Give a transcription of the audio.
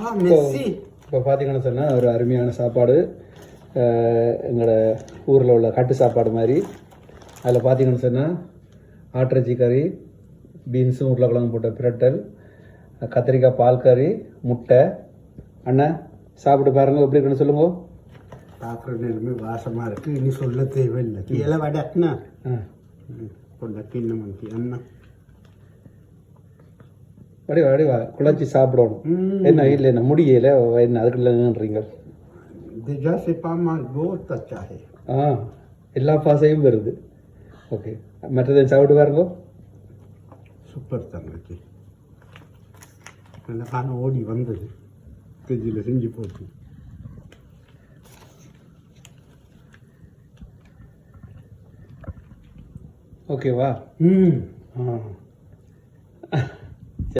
இப்போ பார்த்தீங்கன்னு சொன்னால் ஒரு அருமையான சாப்பாடு எங்களோட ஊரில் உள்ள கட்டு சாப்பாடு மாதிரி. அதில் பார்த்தீங்கன்னு சொன்னால் ஆட்டிறைச்சி கறி பீன்ஸும் உருளைக்கிழங்கு போட்ட பிரட்டல் கத்திரிக்காய் பால் கறி முட்டை. அண்ணா சாப்பிட்டு பாருங்க எப்படி இருக்குன்னு சொல்லுங்க. பார்க்குற நிலைமை வாசமா இருக்கு. இனி சொல்ல தேவையில்லை. கீழே ஆ. கொண்ட கிண்ணமங்கி அண்ணா. வடிவா வடிவா குழச்சி சாப்பிடணும். என்ன இல்லை என்ன முடியல என்ன அதுக்கு இல்லைன்றீங்க ஜாஸ்தி பாமா போத் அச்சா ஆ எல்லா பாசையும் வருது ஓகே. மற்றதை சாப்பிட்டு பாருங்க. சூப்பர் தங்கச்சி. அந்த பானை ஓடி வந்தது. ஃப்ரிட்ஜில் செஞ்சு போட்டு ஓகேவா ம். ஆ.